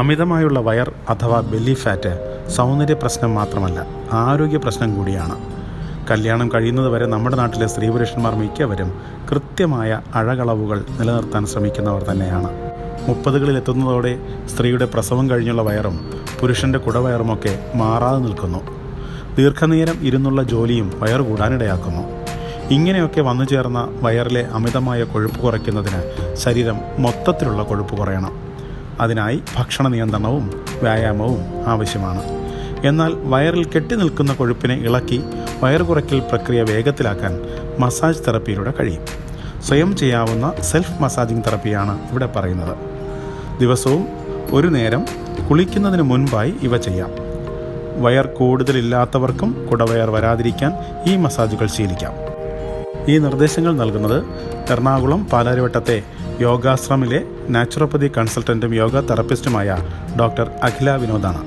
അമിതമായുള്ള വയർ അഥവാ belly fat സൗന്ദര്യ പ്രശ്നം മാത്രമല്ല ആരോഗ്യ പ്രശ്നം കൂടിയാണ്. കല്യാണം കഴിയുന്നതുവരെ നമ്മുടെ നാട്ടിലെ സ്ത്രീ പുരുഷന്മാർ മിക്കവരും കൃത്യമായ അഴകളവുകൾ നിലനിർത്താൻ ശ്രമിക്കുന്നവർ തന്നെയാണ്. മുപ്പതുകളിൽ എത്തുന്നതോടെ സ്ത്രീയുടെ പ്രസവം കഴിഞ്ഞുള്ള വയറും പുരുഷന്റെ കുടവയറുമൊക്കെ മാറാതെ നിൽക്കുന്നു. ദീർഘനേരം ഇരുന്നുള്ള ജോലിയും വയർ കൂടാനിടയാക്കുന്നു. ഇങ്ങനെയൊക്കെ വന്നു ചേർന്ന വയറിലെ അമിതമായ കൊഴുപ്പ് കുറയ്ക്കുന്നതിന് ശരീരം മൊത്തത്തിലുള്ള കൊഴുപ്പ് കുറയണം. അതിനായി ഭക്ഷണ നിയന്ത്രണവും വ്യായാമവും ആവശ്യമാണ്. എന്നാൽ വയറിൽ കെട്ടി നിൽക്കുന്ന കൊഴുപ്പിനെ ഇളക്കി വയർ കുറയ്ക്കൽ പ്രക്രിയ വേഗത്തിലാക്കാൻ മസാജ് തെറപ്പിയിലൂടെ കഴിയും. സ്വയം ചെയ്യാവുന്ന സെൽഫ് മസാജിംഗ് തെറപ്പിയാണ് ഇവിടെ പറയുന്നത്. ദിവസവും ഒരു നേരം കുളിക്കുന്നതിന് മുൻപായി ഇവ ചെയ്യാം. വയർ കൂടുതലില്ലാത്തവർക്കും കുടവയർ വരാതിരിക്കാൻ ഈ മസാജുകൾ ശീലിക്കാം. ഈ നിർദ്ദേശങ്ങൾ നൽകുന്നത് എറണാകുളം പാലാരിവട്ടത്തെ യോഗാശ്രമിലെ നാച്ചുറോപ്പതി കൺസൾട്ടന്റും യോഗ തെറപ്പിസ്റ്റുമായ ഡോക്ടർ അഖില വിനോദാണ്.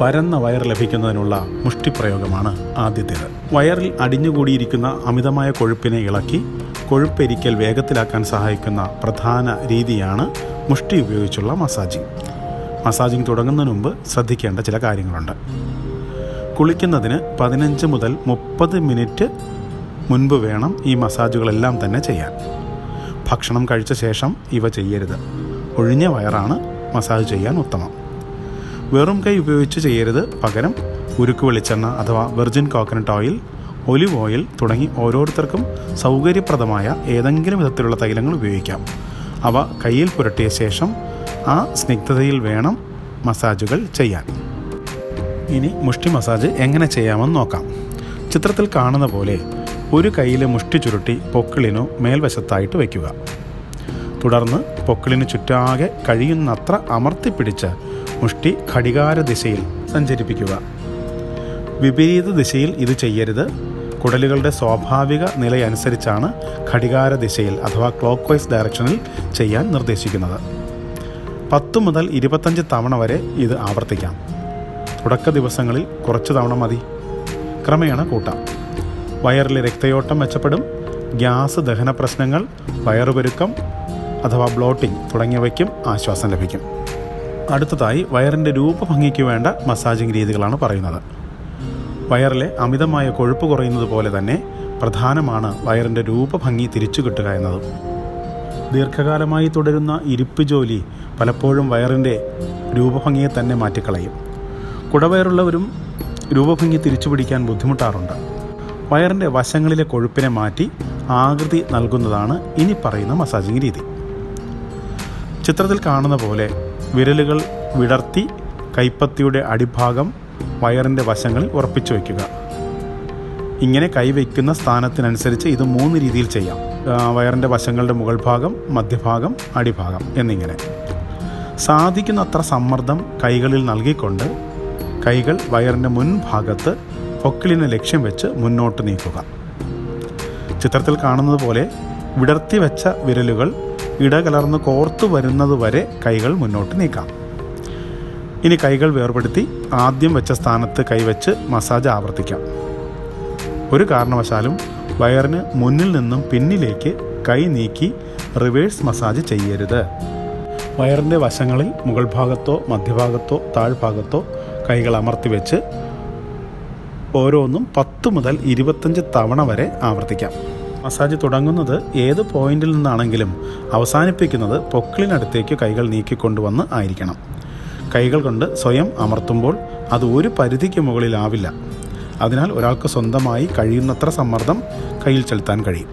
പരന്ന വയർ ലഭിക്കുന്നതിനുള്ള മുഷ്ടിപ്രയോഗമാണ് ആദ്യത്തേത്. വയറിൽ അടിഞ്ഞുകൂടിയിരിക്കുന്ന അമിതമായ കൊഴുപ്പിനെ ഇളക്കി കൊഴുപ്പെരിക്കൽ വേഗത്തിലാക്കാൻ സഹായിക്കുന്ന പ്രധാന രീതിയാണ് മുഷ്ടി ഉപയോഗിച്ചുള്ള മസാജിങ്. മസാജിങ് തുടങ്ങുന്നതിന് മുമ്പ് ശ്രദ്ധിക്കേണ്ട ചില കാര്യങ്ങളുണ്ട്. കുളിക്കുന്നതിന് പതിനഞ്ച് മുതൽ മുപ്പത് മിനിറ്റ് മുൻപ് വേണം ഈ മസാജുകളെല്ലാം തന്നെ ചെയ്യാൻ. ഭക്ഷണം കഴിച്ച ശേഷം ഇവ ചെയ്യരുത്. ഒഴിഞ്ഞ വയറാണ് മസാജ് ചെയ്യാൻ ഉത്തമം. വെറും കൈ ഉപയോഗിച്ച് ചെയ്യരുത്. പകരം ഉരുക്ക് വെളിച്ചെണ്ണ അഥവാ virgin coconut oil olive oil തുടങ്ങി ഓരോരുത്തർക്കും സൗകര്യപ്രദമായ ഏതെങ്കിലും വിധത്തിലുള്ള തൈലങ്ങൾ ഉപയോഗിക്കാം. അവ കയ്യിൽ പുരട്ടിയ ശേഷം ആ സ്നിഗ്ധതയിൽ വേണം മസാജുകൾ ചെയ്യാൻ. ഇനി മുഷ്ടി മസാജ് എങ്ങനെ ചെയ്യാമെന്ന് നോക്കാം. ചിത്രത്തിൽ കാണുന്ന പോലെ ഒരു കൈയിലെ മുഷ്ടി ചുരുട്ടി പൊക്കിളിനു മേൽവശത്തായിട്ട് വയ്ക്കുക തുടർന്ന് പൊക്കിളിന് ചുറ്റാകെ കഴിയുന്നത്ര അമർത്തിപ്പിടിച്ച് മുഷ്ടി ഘടികാര ദിശയിൽ സഞ്ചരിപ്പിക്കുക. വിപരീത ദിശയിൽ ഇത് ചെയ്യരുത്. കുടലുകളുടെ സ്വാഭാവിക നിലയനുസരിച്ചാണ് ഘടികാര ദിശയിൽ അഥവാ ക്ലോക്ക് വൈസ് ഡയറക്ഷനിൽ ചെയ്യാൻ നിർദ്ദേശിക്കുന്നത്. പത്ത് മുതൽ ഇരുപത്തഞ്ച് തവണ വരെ ഇത് ആവർത്തിക്കാം. തുടക്ക ദിവസങ്ങളിൽ കുറച്ച് തവണ മതി. ക്രമേണ കൂട്ടാം. വയറിലെ രക്തയോട്ടം മെച്ചപ്പെടും ഗ്യാസ് ദഹന പ്രശ്നങ്ങൾ വയറുപെരുക്കം അഥവാ ബ്ലോട്ടിംഗ് തുടങ്ങിയവയ്ക്കും ആശ്വാസം ലഭിക്കും. അടുത്തതായി വയറിന്റെ രൂപഭംഗിക്ക് വേണ്ട മസാജിംഗ് രീതികളാണ് പറയുന്നത്. വയറിലെ അമിതമായ കൊഴുപ്പ് കുറയുന്നത് പോലെ തന്നെ പ്രധാനമാണ് വയറിന്റെ രൂപഭംഗി തിരിച്ചു കിട്ടുക എന്നതും. ദീർഘകാലമായി തുടരുന്ന ഇരിപ്പ് ജോലി പലപ്പോഴും വയറിന്റെ രൂപഭംഗിയെ തന്നെ മാറ്റിക്കളയും. കുടവയറുള്ളവരും രൂപഭംഗി തിരിച്ചു പിടിക്കാൻ ബുദ്ധിമുട്ടാറുണ്ട്. വയറിന്റെ വശങ്ങളിലെ കൊഴുപ്പിനെ മാറ്റി ആകൃതി നൽകുന്നതാണ് ഇനി പറയുന്ന മസാജിങ് രീതി. ചിത്രത്തിൽ കാണുന്ന പോലെ വിരലുകൾ വിടർത്തി കൈപ്പത്തിയുടെ അടിഭാഗം വയറിന്റെ വശങ്ങളിൽ ഉറപ്പിച്ചു വയ്ക്കുക. ഇങ്ങനെ കൈവയ്ക്കുന്ന സ്ഥാനത്തിനനുസരിച്ച് ഇത് മൂന്ന് രീതിയിൽ ചെയ്യാം. വയറിന്റെ വശങ്ങളുടെ മുകൾ ഭാഗം മധ്യഭാഗം അടിഭാഗം എന്നിങ്ങനെ. സാധിക്കുന്നത്ര സമ്മർദ്ദം കൈകളിൽ നൽകിക്കൊണ്ട് കൈകൾ വയറിന്റെ മുൻഭാഗത്ത് പൊക്കിളിനെ ലക്ഷ്യം വെച്ച് മുന്നോട്ട് നീക്കുക. ചിത്രത്തിൽ കാണുന്നത് പോലെ വിടർത്തി വെച്ച വിരലുകൾ ഇടകലർന്ന് കോർത്തു വരുന്നത് വരെ കൈകൾ മുന്നോട്ട് നീക്കാം. ഇനി കൈകൾ വേർപെടുത്തി ആദ്യം വെച്ച സ്ഥാനത്ത് കൈവച്ച് മസാജ് ആവർത്തിക്കാം. ഒരു കാരണവശാലും വയറിന് മുന്നിൽ നിന്നും പിന്നിലേക്ക് കൈ നീക്കി റിവേഴ്സ് മസാജ് ചെയ്യരുത്. വയറിന്റെ വശങ്ങളിൽ മുകൾ ഭാഗത്തോ മധ്യഭാഗത്തോ താഴ്ഭാഗത്തോ കൈകൾ അമർത്തി വെച്ച് ഓരോന്നും പത്ത് മുതൽ ഇരുപത്തഞ്ച് തവണ വരെ ആവർത്തിക്കാം. മസാജ് തുടങ്ങുന്നത് ഏത് പോയിന്റിൽ നിന്നാണെങ്കിലും അവസാനിപ്പിക്കുന്നത് പൊക്കിളിനടുത്തേക്ക് കൈകൾ നീക്കിക്കൊണ്ടുവന്ന് ആയിരിക്കണം. കൈകൾ കൊണ്ട് സ്വയം അമർത്തുമ്പോൾ അത് ഒരു പരിധിക്ക് മുകളിലാവില്ല. അതിനാൽ ഒരാൾക്ക് സ്വന്തമായി കഴിയുന്നത്ര സമ്മർദ്ദം കയ്യിൽ ചെലുത്താൻ കഴിയും.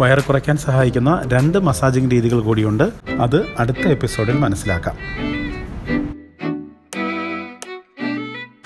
വയർ കുറയ്ക്കാൻ സഹായിക്കുന്ന രണ്ട് മസാജിംഗ് രീതികൾ കൂടിയുണ്ട്. അത് അടുത്ത എപ്പിസോഡിൽ മനസ്സിലാക്കാം.